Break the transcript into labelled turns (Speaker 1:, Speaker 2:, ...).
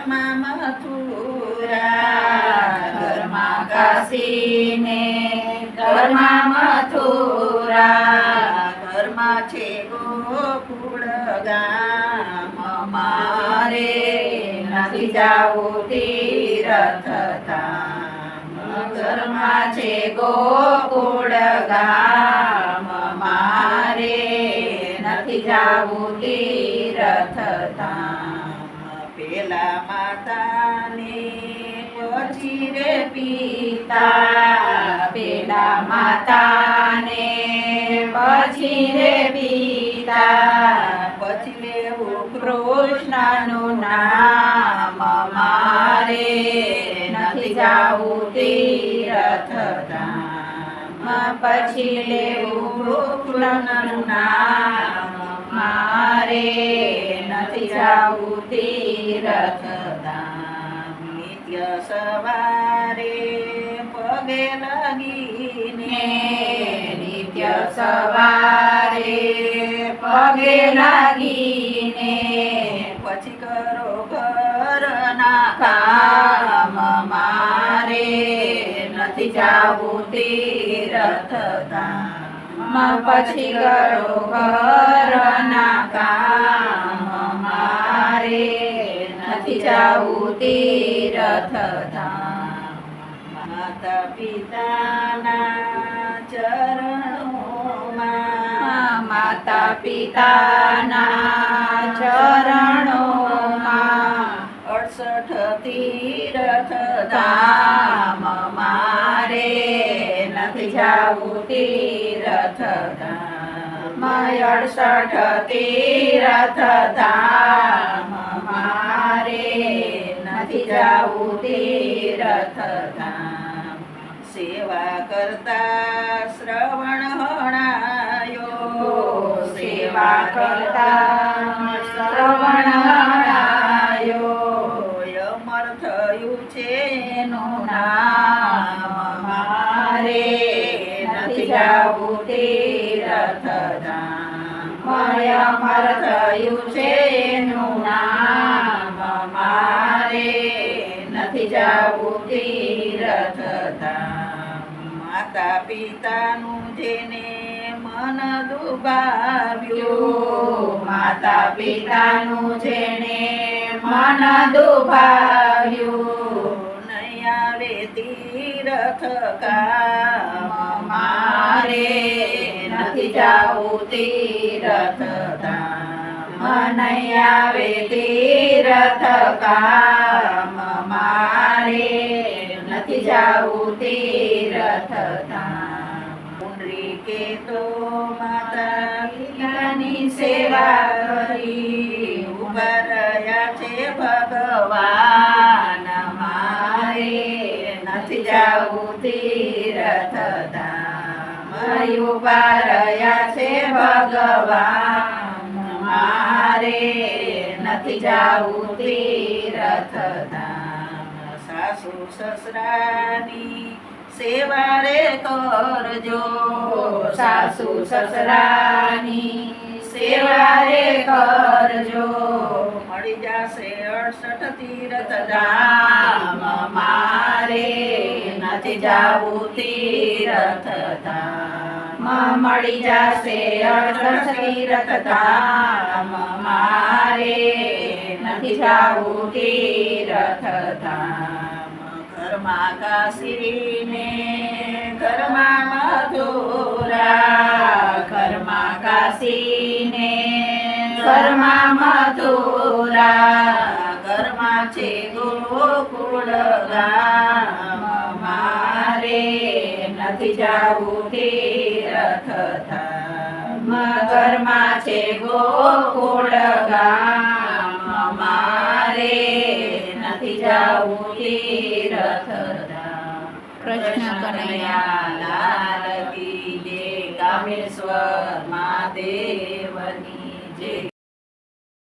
Speaker 1: ઘરમાં મથુરા
Speaker 2: ઘરમાં કાશીને ઘરમાં મથુરા
Speaker 1: ઘરમાં છે ગોકુળ ગામ
Speaker 2: મારે નથી જાવું તીરથ ધામ ઘરમાં છે ગોકુળ ગામ મારે નથી જાવું તીરથ ધામ
Speaker 1: પેલા માતાને પછી રે
Speaker 2: પિતા પેલા માતાને પછી રે પિતા,
Speaker 1: પછી લેવું
Speaker 2: કૃષ્ણનું નામ મારે નથી જાવું તીરથ પછી લેવું કૃષ્ણનું નામ મારે નથી જાવું તીરથ ધામ
Speaker 1: નિત્ય સવારે પગે લાગીને,
Speaker 2: નિત્ય સવારે પગે લાગીને,
Speaker 1: પછી કરો ઘરના
Speaker 2: કામ. મારે નથી જાવું તીરથ ધામ પછી કરો ઘરના નથી જાવું તીરથ ધામ
Speaker 1: માતા પિતાના ચરણોમાં
Speaker 2: માતા પિતાના ચરણોમાં
Speaker 1: અડસઠ તીરથ
Speaker 2: ધામ મારે નથી જાઉં તીરથ ધામ અડસઠ તીરથ ધામ મારે નથી જાવું તીરથ ધામ
Speaker 1: સેવા કરતા શ્રવણ હણાયો.
Speaker 2: સેવા કરતા શ્રવણ હણાયો.
Speaker 1: અમર થયું છે
Speaker 2: એનું નામ. મારે નથી જાવું તીરથ ધામ અમર થયું છે એનું નામ. જાવું તીરથ
Speaker 1: માતા પિતાનું જેને મન દુભાવ્યું
Speaker 2: માતા પિતાનું જેને મન દુભાવ્યું,
Speaker 1: નહીં આવે તીરથ
Speaker 2: મારે નથી જાવું તીરથ ધામ, નહીં આવે તીરથ કામ. નથી તે તીરથ
Speaker 1: કે તો માતા
Speaker 2: સેવા કરી.
Speaker 1: ઊભા છે ભગવાન.
Speaker 2: મારે નથી જાઉં તે ધામ. ઊભા રહ્યા છે ભગવાન. મારે નથી જાવું રથ ધામ.
Speaker 1: સાસુ સસરાની સેવા રે કરજો.
Speaker 2: સાસુ સસરાની સેવા રે કરજો.
Speaker 1: મળી જશે અડસઠ તીરથ
Speaker 2: ધામ. મારે નથી જાવું તીર્થ ધામ. મળી જશે અડસઠ તીરથ ધામ. મારે નથી જાવું તીર્થ ધામ.
Speaker 1: ઘરમાં કાશીને ઘરમાં મધુરા
Speaker 2: ઘરમાં કાશીને ઘરમાં મધુરા
Speaker 1: ઘરમાં છે ગોકુળ ગામ
Speaker 2: મારે નથી જાવું તીરથ ધામ ઘરમાં છે ગોકુળ મોટે રથના કૃષ્ણ કનૈયા લાલ કી દેવની કામેશ્વર જય.